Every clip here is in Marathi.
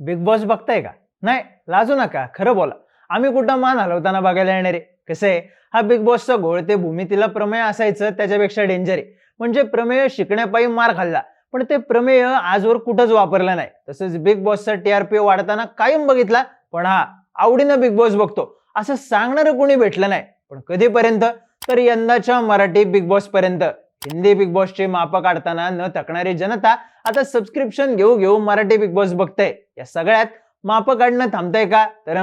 बिग बॉस बघताय का? नाही लाजू नका खरं बोला. आम्ही कुठं मान हलवताना बघायला येणार आहे? कसं? आहे हा बिग बॉसचा घोळ ते भूमितीला प्रमेय असायचं त्याच्यापेक्षा डेंजर आहे. म्हणजे प्रमेय शिकण्यापायी मार खाल्ला. पण ते प्रमेय आजवर कुठंच वापरलं नाही. तसंच बिग बॉसचा टीआरपी वाढताना कायम बघितला पण हा आवडीनं बिग बॉस बघतो. असं सांगणारं कोणी भेटलं नाही. पण कधीपर्यंत? तर यंदाच्या मराठी बिग बॉस पर्यंत. हिंदी बिग बॉसचे माप काढताना न थकणारी जनता आता सबस्क्रिप्शन घेऊ घेऊ मराठी बिग बॉस बघताय या सगळ्यात माप काढणं थांबतंय का? तर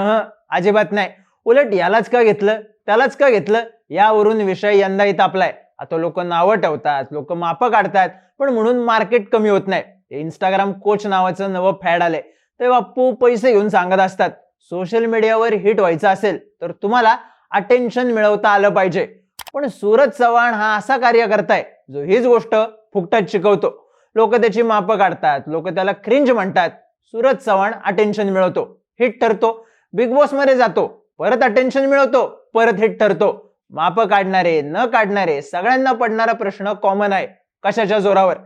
अजिबात नाही. उलट यालाच का घेतलं? त्यालाच का घेतलं? यावरून विषय यंदाही तापलाय. आता लोक नावं ठेवतात लोक माप काढतात पण म्हणून मार्केट कमी होत नाही. ते इंस्टाग्राम कोच नावाचं नवं फॅड आलंय. ते बाप्पू पैसे घेऊन सांगत असतात सोशल मीडियावर हिट व्हायचं असेल तर तुम्हाला अटेन्शन मिळवता आलं पाहिजे. पण सूरज चव्हाण हा असा कार्य करताय जो हीच गोष्ट फुकटात शिकवतो. लोक त्याची मापं काढतात लोक त्याला क्रिंज म्हणतात. सूरज चव्हाण अटेन्शन मिळवतो हिट ठरतो. बिग बॉसमध्ये जातो परत अटेन्शन मिळवतो परत हिट ठरतो. माप काढणारे न काढणारे सगळ्यांना पडणारा प्रश्न कॉमन आहे कशाच्या जोरावर?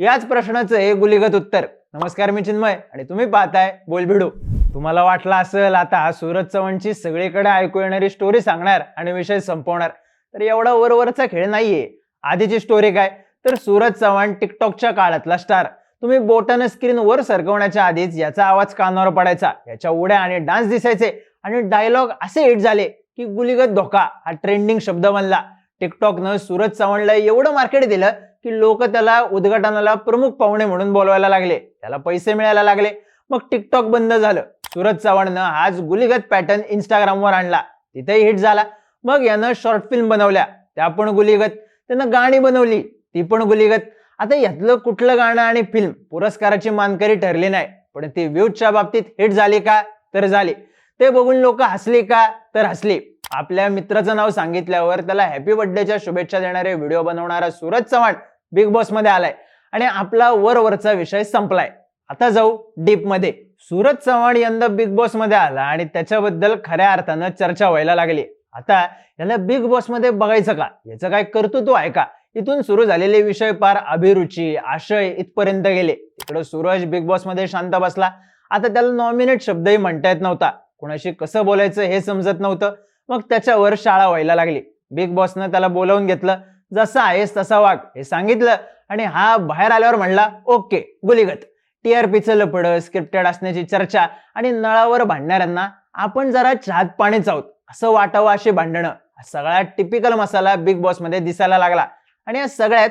याच प्रश्नाचं हे गुलिगत उत्तर. नमस्कार मी चिन्मय आणि तुम्ही पाहताय बोलभिडू तुम्हाला वाटलं असेल आता सूरज चव्हाणची सगळीकडे ऐकू येणारी स्टोरी सांगणार आणि विषय संपवणार. तर एवढा वरवरचा खेळ नाहीये. आधीची स्टोरी काय? तर सूरज चव्हाण टिकटॉकच्या काळातला स्टार तुम्ही बोटानं स्क्रीन वर सरकवण्याच्या आधीच याचा आवाज कानावर पडायचा. याच्या उड्या आणि डान्स दिसायचे. आणि डायलॉग असे हिट झाले की गुलिगत धोका हा ट्रेंडिंग शब्द बनला. टिकटॉकनं सूरज चव्हाणला एवढं मार्केट दिलं की लोक त्याला उद्घाटनाला प्रमुख पाहुणे म्हणून बोलवायला लागले. त्याला पैसे मिळायला लागले. मग टिकटॉक बंद झालं. सूरज चव्हाणनं आज गुलिगत पॅटर्न इंस्टाग्रामवर आणला. तिथेही हिट झाला. मग यानं शॉर्ट फिल्म बनवल्या. त्या पण गुलिगत. त्यानं गाणी बनवली. ती पण गुलिगत. आता यातलं कुठलं गाणं आणि फिल्म पुरस्काराची मानकरी ठरली नाही. पण ती व्ह्यूजच्या बाबतीत हिट झाली का? तर झाली. ते बघून लोक हसली का? तर हसली. आपल्या मित्राचं नाव सांगितल्यावर त्याला हॅपी बर्थडेच्या शुभेच्छा देणारे व्हिडिओ बनवणारा सूरज चव्हाण बिग बॉसमध्ये आलाय. आणि आपला वरवरचा विषय संपलाय. आता जाऊ डीपमध्ये. सूरज चव्हाण यंदा बिग बॉसमध्ये आला आणि त्याच्याबद्दल खऱ्या अर्थानं चर्चा व्हायला लागली. आता याला बिग बॉसमध्ये बघायचं का? याचं काय कर्तृत्व आहे का? इथून सुरू झालेले विषय पार अभिरुची आशय इथपर्यंत गेले. इकडं सूरज बिग बॉसमध्ये शांत बसला. आता त्याला नॉमिनेट शब्दही म्हणता येत नव्हता. कोणाशी कसं बोलायचं हे समजत नव्हतं. मग त्याच्यावर शाळा व्हायला लागली. बिग बॉसनं त्याला बोलावून घेतलं. जसा आहेस तसा वाघ हे सांगितलं. आणि हा बाहेर आल्यावर म्हणला ओके गुलिगत. टीआरपीचं लपडं स्क्रिप्टेड असण्याची चर्चा आणि नळावर भांडणाऱ्यांना आपण जरा चहात पाणीच आहोत. असं वाटावं अशी भांडणं. सगळ्यात सगळा टिपिकल मसाला बिग बॉसमध्ये दिसायला लागला. आणि या सगळ्यात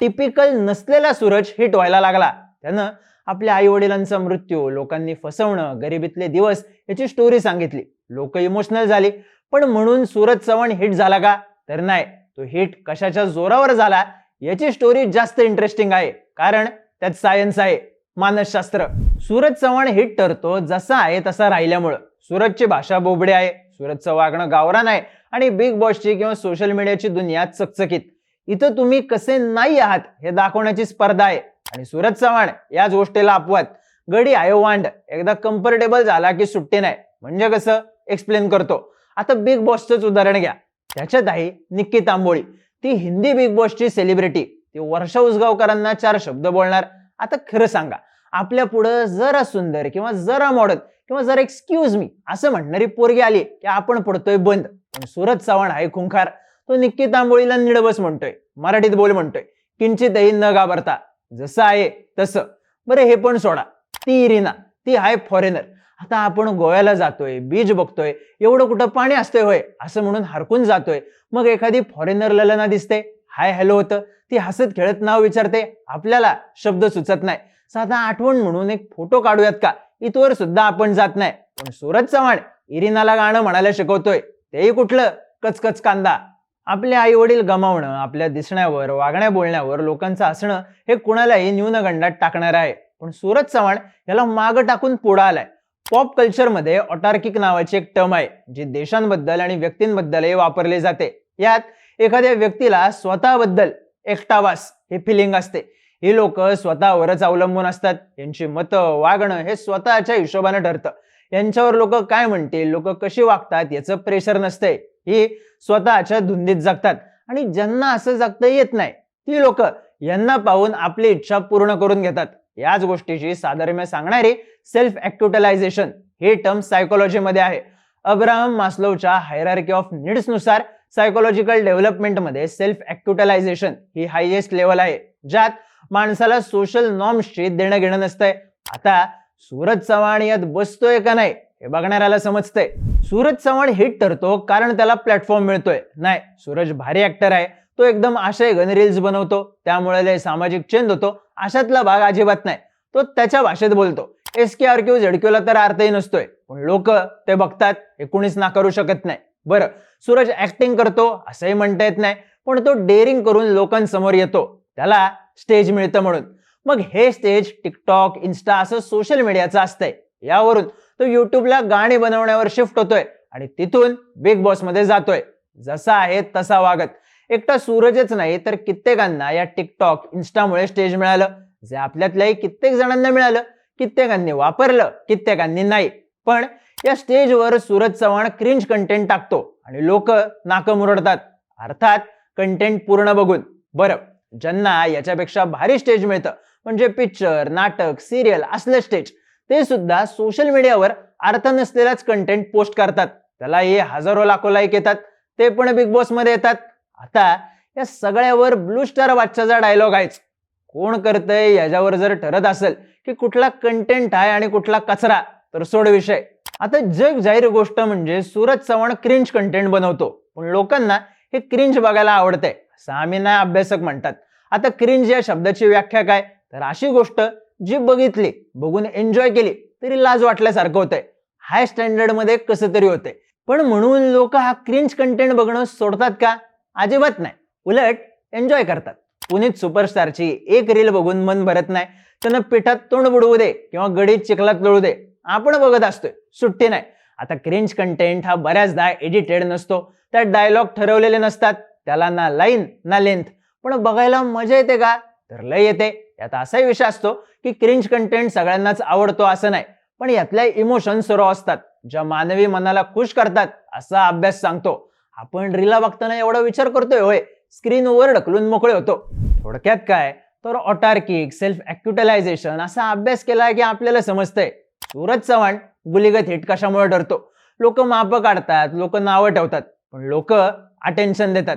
टिपिकल नसलेला सूरज हिट व्हायला लागला. त्यानं आपल्या आई वडिलांचा मृत्यू लोकांनी फसवणं गरिबीतले दिवस याची स्टोरी सांगितली. लोक इमोशनल झाली. पण म्हणून सूरज चव्हाण हिट झाला का? तर नाही. तो हिट कशाच्या जोरावर झाला? याची स्टोरी जास्त इंटरेस्टिंग आहे. कारण त्यात सायन्स आहे. मानसशास्त्र. सूरज चव्हाण हिट ठरतो जसा आहे तसा राहिल्यामुळं. सुरतची भाषा बोबडी आहे सुरतचं वागणं गावरान आहे आणि बिग बॉसची किंवा सोशल मीडियाची दुनिया चकचकीत. इथं तुम्ही कसे नाही आहात हे दाखवण्याची स्पर्धा आहे. आणि सुरत चव्हाण याच गोष्टीला अपवाद. गडी आयोवांड. एकदा कम्फर्टेबल झाला की सुट्टी नाही. म्हणजे कसं? एक्सप्लेन करतो. आता बिग बॉसचंच उदाहरण घ्या. त्याच्यात आहे निक्की तांबोळी. ती हिंदी बिग बॉसची सेलिब्रिटी ती वर्षा उसगावकरांना चार शब्द बोलणार. आता खरं सांगा. आपल्या पुढं जरा सुंदर किंवा जरा मॉडर्न किंवा जरा एक्सक्यूज मी असं म्हणणारी पोरगी आली की आपण पडतोय बंद. पण सूरज चव्हाण आहे खुंखार तो निक्की तांबोळीला निडबस म्हणतोय मराठीत बोल म्हणतोय. किंचितही न घाबरता जसं आहे तसं. बरं हे पण सोडा. ती इरिना ती आहे फॉरेनर आता आपण गोव्याला जातोय बीच बघतोय एवढं कुठं पाणी असतंय होय असं म्हणून हरकून जातोय. मग एखादी फॉरेनर ललना दिसते. हाय हॅलो होतं. ती हसत खेळत नाव विचारते. आपल्याला शब्द सुचत नाही. साधा आठवण म्हणून एक फोटो काढूयात का? इथवर सुद्धा आपण जात नाही. पण सूरज चव्हाण इरिनाला गाणं म्हणायला शिकवतोय. तेही कुठलं? कचकच कांदा. आपले आई वडील गमावणं आपल्या दिसण्यावर वागण्या बोलण्यावर लोकांचं असणं हे कुणालाही न्यूनगंडात टाकणार आहे. पण सूरज चव्हाण याला माग टाकून पुढं आलाय. पॉप कल्चरमध्ये ऑटार्किक नावाची एक टर्म आहे जी देशांबद्दल आणि व्यक्तींबद्दलही वापरली जाते. यात एखाद्या व्यक्तीला स्वतःबद्दल एकटावास हे फिलिंग असते. ही लोक स्वतःवरच अवलंबून असतात. यांची मतं वागणं हे स्वतःच्या हिशोबाने ठरतं. यांच्यावर लोक काय म्हणतील लोक कशी वागतात? याचं प्रेशर नसतंय ही स्वतःच्या धुंदीत जगतात. आणि ज्यांना असं जगता येत नाही ती लोक यांना पाहून आपली इच्छा पूर्ण करून घेतात. याच गोष्टीची साधर्म्य सांगणारी सेल्फ ऍक्युटलायझेशन ही टर्म सायकोलॉजीमध्ये आहे. अब्राहम मास्लोच्या हायरार्की ऑफ नीड्सनुसार सायकोलॉजिकल डेव्हलपमेंटमध्ये सेल्फ ऍक्युटलायझेशन ही हायएस्ट लेवल आहे. ज्यात माणसाला सोशल नॉर्म्सची देणं घेणं नसतंय. आता सूरज चव्हाण यात बसतोय का नाही हे बघणाऱ्याला समजतंय. सूरज चव्हाण हिट ठरतो कारण त्याला प्लॅटफॉर्म मिळतोय. नाही सूरज भारी ऍक्टर आहे. तो एकदम आशय घन रील्स बनवतो. त्यामुळे लय सामाजिक चेंज होतो. अशातला भाग अजिबात नाही. तो त्याच्या भाषेत बोलतो. एस के आर क्यू झडक्यूला तर अर्थही नसतोय. पण लोक ते बघतात हे कुणीच नाकारू शकत नाही. बरं सूरज ऍक्टिंग करतो असंही म्हणता येत नाही. पण तो डेअरिंग करून लोकांसमोर येतो. त्याला स्टेज मिळतं म्हणून. मग हे स्टेज टिकटॉक इन्स्टा असं सोशल मीडियाचं असतंय. यावरून तो युट्यूबला गाणी बनवण्यावर शिफ्ट होतोय आणि तिथून बिग बॉसमध्ये जातोय. जसा आहे तसा वागत. एकटा सूरजच नाही तर कित्येकांना या टिकटॉक इन्स्टामुळे स्टेज मिळालं. जे आपल्यातल्याही कित्येक जणांना मिळालं. कित्येकांनी वापरलं कित्येकांनी नाही. पण या स्टेजवर सूरज चव्हाण क्रिंज कंटेंट टाकतो आणि लोक नाकं मुरडतात. अर्थात कंटेंट पूर्ण बघून. बरं. ज्यांना याच्यापेक्षा भारी स्टेज मिळतं. म्हणजे पिक्चर नाटक सिरियल असलं स्टेज ते सुद्धा सोशल मीडियावर अर्थ नसलेलाच कंटेंट पोस्ट करतात. त्याला हे हजारो लाखो लाईक येतात. ते पण बिग बॉसमध्ये येतात. आता या सगळ्यावर ब्लू स्टार वाटचाचा डायलॉग आहेच. कोण करतंय याच्यावर जर ठरत असेल की कुठला कंटेंट आहे आणि कुठला कचरा तर सोड विषय. आता जग जाहीर गोष्ट म्हणजे सूरज चव्हाण क्रिंज कंटेंट बनवतो. पण लोकांना हे क्रिंज बघायला आवडतंय. असं नाही अभ्यासक म्हणतात. आता क्रिंज या शब्दाची व्याख्या काय? तर अशी गोष्ट जी बघितली बघून एन्जॉय केली तरी लाज वाटल्यासारखं होतंय. हाय स्टँडर्डमध्ये कसं तरी होतंय. पण म्हणून लोक हा क्रिंज कंटेंट बघणं सोडतात का? अजिबात नाही. उलट एन्जॉय करतात. कुणीच सुपरस्टारची एक रील बघून मन भरत नाही. त्यानं पिठात तोंड बुडवू दे किंवा गडीत चिखलात लोळू दे. आपण बघत असतोय. सुट्टी नाही. आता क्रिंज कंटेंट हा बऱ्याचदा एडिटेड नसतो. त्यात डायलॉग ठरवलेले नसतात. त्याला ना लाईन ना लेंथ पण बघायला मजा येते का? तर लय येते. यात असाही विषय असतो की क्रिंज कंटेंट सगळ्यांनाच आवडतो असं नाही. पण यातल्या इमोशन सुरू असतात ज्या मानवी मनाला खुश करतात असा अभ्यास सांगतो. आपण रीला बघताना एवढा विचार करतोय होय स्क्रीनवर ढकलून मोकळे होतो. थोडक्यात काय? तर ऑटार्किक सेल्फ ॲक्युटलायझेशन असा अभ्यास केला की आपल्याला समजतंय. सूरज चव्हाण गुलिगत हिट कशामुळे ठरतो? लोक माप काढतात लोक नावं ठेवतात पण लोक अटेन्शन देतात.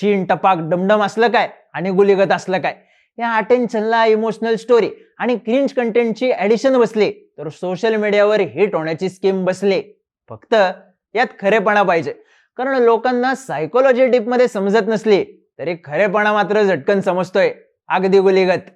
चीन टपाक डमडम असलं काय आणि गुलिगत असलं काय? या अटेन्शनला इमोशनल स्टोरी आणि क्रिंज कंटेंटची ऍडिशन बसली तर सोशल मीडियावर हिट होण्याची स्कीम बसली. फक्त यात खरेपणा पाहिजे. कारण लोकांना सायकोलॉजी डीपमध्ये समजत नसली तरी खरेपणा मात्र झटकन समजतोय. अगदी गुलिगत.